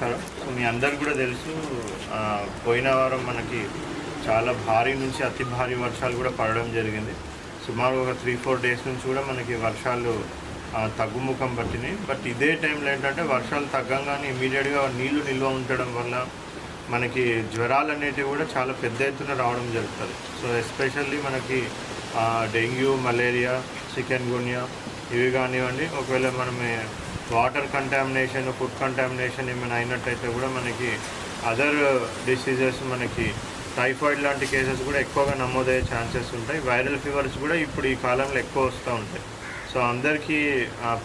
నమస్కారం సో మీ అందరికి కూడా తెలుసు పోయిన వారం మనకి చాలా భారీ నుంచి అతి భారీ వర్షాలు కూడా పడడం జరిగింది. సుమారు ఒక త్రీ ఫోర్ డేస్ నుంచి కూడా మనకి వర్షాలు తగ్గుముఖం పట్టినాయి. బట్ ఇదే టైంలో ఏంటంటే వర్షాలు తగ్గంగానే ఇమీడియట్గా నీళ్ళు నిల్వ ఉండడం వల్ల మనకి జ్వరాలు అనేటివి కూడా చాలా పెద్ద ఎత్తున రావడం జరుగుతుంది. సో ఎస్పెషల్లీ మనకి డెంగ్యూ మలేరియా చికెన్ గున్యా ఇవి కానివ్వండి ఒకవేళ మనం వాటర్ కంటామినేషన్ ఫుడ్ కంటామినేషన్ ఏమైనా అయినట్టయితే కూడా మనకి అదర్ డిసీజెస్ మనకి టైఫాయిడ్ లాంటి కేసెస్ కూడా ఎక్కువగా నమోదయ్యే ఛాన్సెస్ ఉంటాయి. వైరల్ ఫీవర్స్ కూడా ఇప్పుడు ఈ కాలంలో ఎక్కువ వస్తూ ఉంటాయి. సో అందరికీ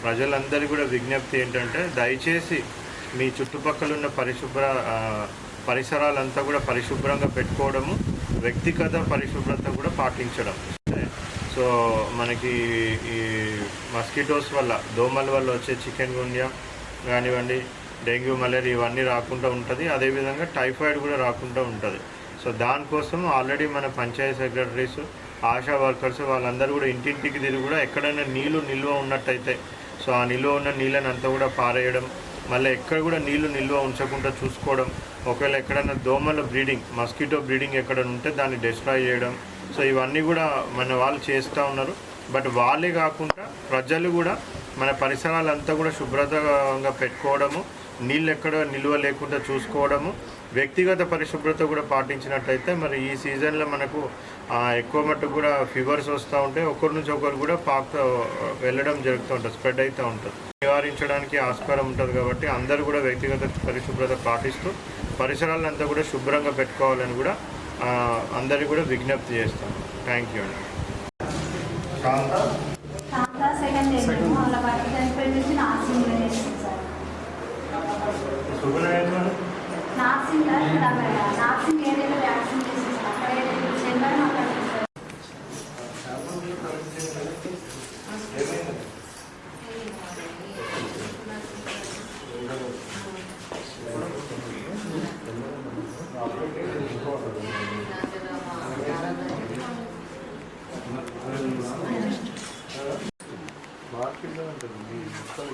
ప్రజలందరికీ కూడా విజ్ఞప్తి ఏంటంటే దయచేసి మీ చుట్టుపక్కల ఉన్న పరిశుభ్ర పరిసరాలంతా కూడా పరిశుభ్రంగా పెట్టుకోవడము వ్యక్తిగత పరిశుభ్రత కూడా పాటించడం. సో మనకి ఈ మస్కిటోస్ వల్ల దోమల వల్ల వచ్చే చికెన్ గుండియా కానివ్వండి డెంగ్యూ మలేరియా ఇవన్నీ రాకుండా ఉంటుంది. అదేవిధంగా టైఫాయిడ్ కూడా రాకుండా ఉంటుంది. సో దానికోసం ఆల్రెడీ మన పంచాయతీ సెక్రటరీస్ ఆశా వర్కర్స్ వాళ్ళందరూ కూడా ఇంటింటికి తిరిగి కూడా ఎక్కడైనా నీళ్ళు నిల్వ ఉన్నట్టయితే సో ఆ నిల్వ ఉన్న నీళ్ళని అంతా కూడా పారేయడం మళ్ళీ ఎక్కడ కూడా నీళ్ళు నిల్వ ఉంచకుండా చూసుకోవడం ఒకవేళ ఎక్కడైనా దోమల బ్రీడింగ్ మస్కిటో బ్రీడింగ్ ఎక్కడ ఉంటే దాన్ని డిస్ట్రాయ్ చేయడం సో ఇవన్నీ కూడా మన వాళ్ళు చేస్తూ ఉన్నారు. బట్ వాళ్ళే కాకుండా ప్రజలు కూడా మన పరిసరాలంతా కూడా శుభ్రతంగా పెట్టుకోవడము నీళ్ళు ఎక్కడ నిల్వ లేకుండా చూసుకోవడము వ్యక్తిగత పరిశుభ్రత కూడా పాటించినట్టయితే మరి ఈ సీజన్లో మనకు ఎక్కువ మట్టుకు కూడా ఫీవర్స్ వస్తూ ఉంటాయి. ఒకరి నుంచి ఒకరు కూడా పాక్ వెళ్ళడం జరుగుతూ ఉంటుంది స్ప్రెడ్ అవుతూ ఉంటుంది. నివారించడానికి ఆస్కారం ఉంటుంది కాబట్టి అందరూ కూడా వ్యక్తిగత పరిశుభ్రత పాటిస్తూ పరిసరాలంతా కూడా శుభ్రంగా పెట్టుకోవాలని కూడా అందరికీ కూడా విజ్ఞప్తి చేస్తాం. థ్యాంక్ యూ అండి. నార్సింగ్ నార్సింగ్ ఏరియాలో వ్యాక్సిన్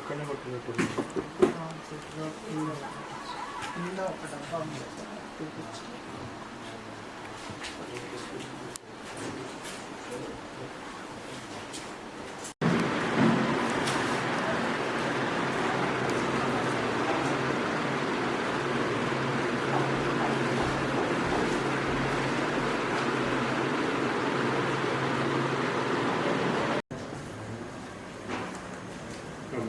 మొత్తం ఇక్కడనే కొట్టినట్టు వీడియోస్ కూడా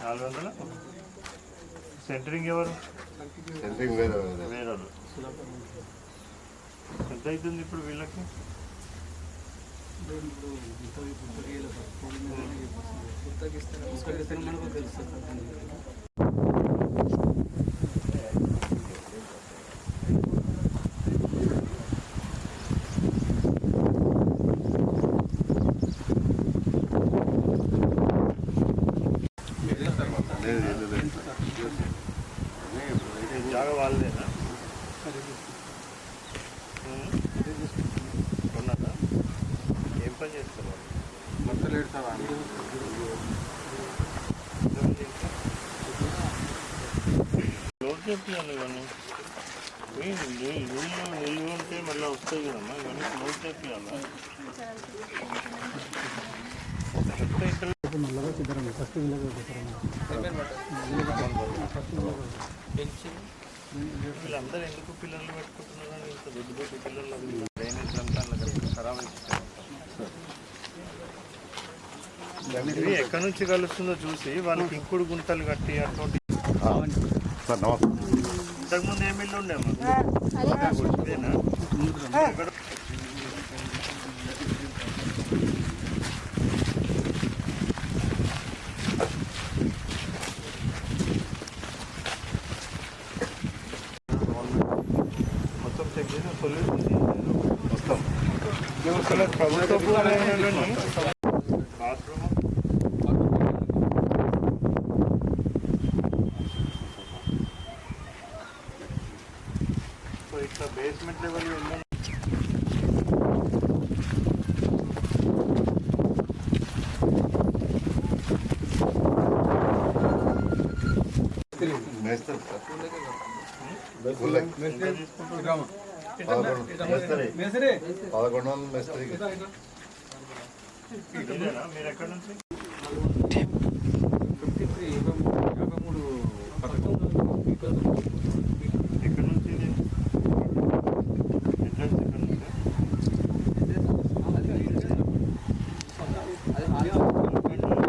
నాలుగు వందల సెంటరింగ్ ఎవరు? వేరే. ఎంత అవుతుంది ఇప్పుడు వీళ్ళకి? లేదు ఏం పని చేస్తారు వాళ్ళు? ఎంతమంది ఇవన్నీ నీళ్ళు నిల్వ ఉంటే మళ్ళీ వస్తాయి కదమ్మా ఇవన్నీ క్లోజ్ చేపియాలా ఎంత వీళ్ళందరూ ఎందుకు పిల్లలు పెట్టుకుంటున్నారు ఇంత దొడ్డు దొడ్డు పిల్లలు డ్రైనేజ్ అంతా ఖరాబ్ ఇవి ఎక్కడి నుంచి కలుస్తుందో చూసి వాళ్ళకి ఇంకుడు గుంటలు కట్టి అటువంటి సార్ నమస్తే. ఇంతకుముందు ఏమి ఇల్లు ఉండేమా? మొత్తం చెక్ చేసిన సొల్యూషన్ బాత్రూమ్ బేస్మెంట్ లెవెల్ వెళ్ళి మేస్తారు. సార్ ఊళ్ళకి పదకొండు మేస్త్రి వందల మేస్త్రికి. ఇదేనా? మీరు ఎక్కడ నుంచి?